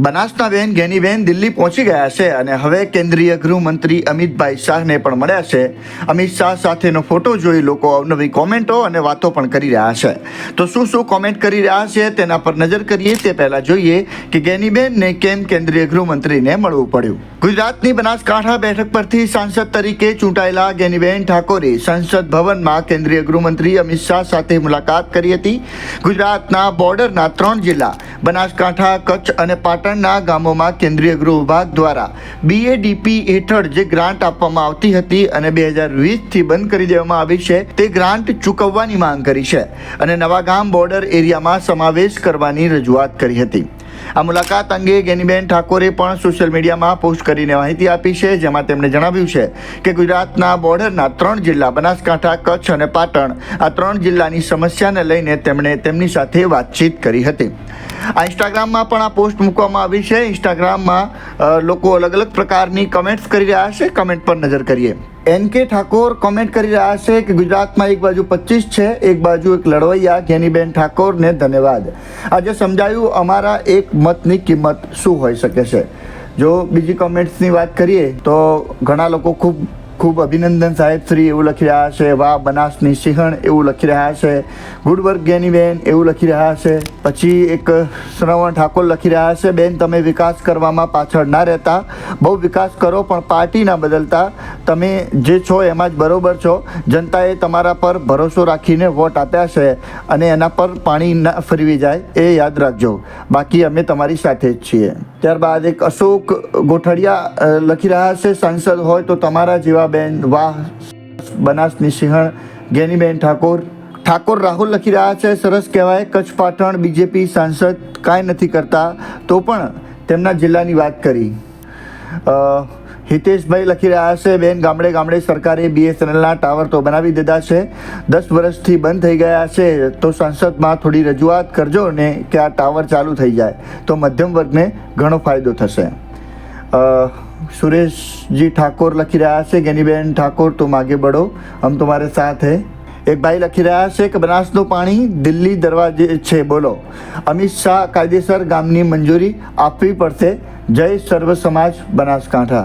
બનાસના બેન ગેનીબેન દિલ્હી પહોંચી ગયા છે અને હવે કેન્દ્રીય ગૃહમંત્રી અમિતભાઈ શાહને પણ મળ્યા છે. અમિત શાહ સાથેનો ફોટો જોઈ લોકો અવનવી કોમેન્ટો અને વાતો પણ કરી રહ્યા છે. તો શું શું કોમેન્ટ કરી રહ્યા છે તેના પર નજર કરીએ. તે પહેલાં જોઈએ કે ગેનીબેનને કેમ કેન્દ્રીય ગૃહમંત્રીને મળવું પડ્યું. ગુજરાતની બનાસકાંઠા બેઠક પરથી સાંસદ તરીકે ચૂંટાયેલા ગેનીબેન ઠાકોરે સંસદ ભવનમાં કેન્દ્રીય ગૃહમંત્રી અમિત શાહ સાથે મુલાકાત કરી હતી. ગુજરાતના બોર્ડરના ત્રણ જિલ્લા, બનાસકાંઠા, કચ્છ અને પાટણના ગામોમાં કેન્દ્રીય ગૃહ વિભાગ દ્વારા બીએડીપી હેઠળ જે ગ્રાન્ટ આપવામાં આવતી હતી અને બે હજાર વીસથી બંધ કરી દેવામાં આવી છે, તે ગ્રાન્ટ ચૂકવવાની માંગ કરી છે અને નવા ગામ બોર્ડર એરિયામાં સમાવેશ કરવાની રજૂઆત કરી હતી. આ મુલાકાત અંગે ગેનીબેન ઠાકોરે પણ સોશિયલ મીડિયામાં પોસ્ટ કરીને માહિતી આપી છે, જેમાં તેમણે જણાવ્યું છે કે ગુજરાતના બોર્ડરના ત્રણ જિલ્લા બનાસકાંઠા, કચ્છ અને પાટણ આ ત્રણ જિલ્લાની સમસ્યાને લઈને તેમણે તેમની સાથે વાતચીત કરી હતી. આ ઇન્સ્ટાગ્રામમાં પણ આ પોસ્ટ મૂકવામાં આવી છે. ઇન્સ્ટાગ્રામમાં લોકો અલગ અલગ પ્રકારની કમેન્ટ્સ કરી રહ્યા છે. કમેન્ટ પર નજર કરીએ. એન કે ઠાકોર કોમેન્ટ કરી રહ્યા છે કે ગુજરાતમાં એક બાજુ પચીસ છે, એક બાજુ એક લડવૈયા. ઘેનીબેન ઠાકોરને ધન્યવાદ. આજે સમજાયું અમારા એક મતની કિંમત શું હોઈ શકે છે. જો બીજી કોમેન્ટ્સની વાત કરીએ, તો ઘણા લોકો ખૂબ ખૂબ અભિનંદન સાહેબ. શ્રી એવું લખી રહ્યા છે, વાહ, બનાસની સિંહણ એવું લખી રહ્યા છે ગુડ વર્ક ગેનીબેન એવું લખી રહ્યા છે, પછી એક શ્રવણ ઠાકોર લખી રહ્યા છે, બેન, તમે વિકાસ કરવામાં પાછળ ના રહેતા. બહુ વિકાસ કરો, પણ પાર્ટી ના બદલતા. તમે જે છો એમાં જ બરોબર છો. જનતાએ તમારા પર ભરોસો રાખીને વોટ આપ્યા છે અને એના પર પાણી ના ફરવી જાય એ યાદ રાખજો. બાકી અમે તમારી સાથે જ છીએ. ત્યારબાદ એક અશોક ગોઠડિયા લખી રહ્યા છે, સાંસદ હોય તો તમારા જેવા બેન વાહ, બનાસની સિંહણ, ગેનીબેન ઠાકોર. ઠાકોર રાહુલ લખી રહ્યા છે, સરસ કહેવાય, કચ્છ પાટણ બીજેપી સાંસદ કાંઈ નથી કરતા, તો પણ તેમના જિલ્લાની વાત કરી. હિતેશભાઈ લખી રહ્યા છે, બેન, ગામડે ગામડે સરકારે બીએસએનએલના ટાવર તો બનાવી દીધા છે. દસ વર્ષથી બંધ થઈ ગયા છે. તો સંસદમાં થોડી રજૂઆત કરજો ને કે આ ટાવર ચાલુ થઈ જાય. તો મધ્યમ વર્ગને ઘણો ફાયદો થશે. સુરેશજી ઠાકોર લખી રહ્યા છે, ગેનીબેન ઠાકોર, તો માગે બળો. હમ તમારે સાથ હે. એક ભાઈ લખી રહ્યા છે કે, બનાસનું પાણી દિલ્હી દરવાજે છે. બોલો, અમિત શાહ કાયદેસર ગામની મંજૂરી આપવી પડશે. જય સર્વ સમાજ બનાસકાંઠા.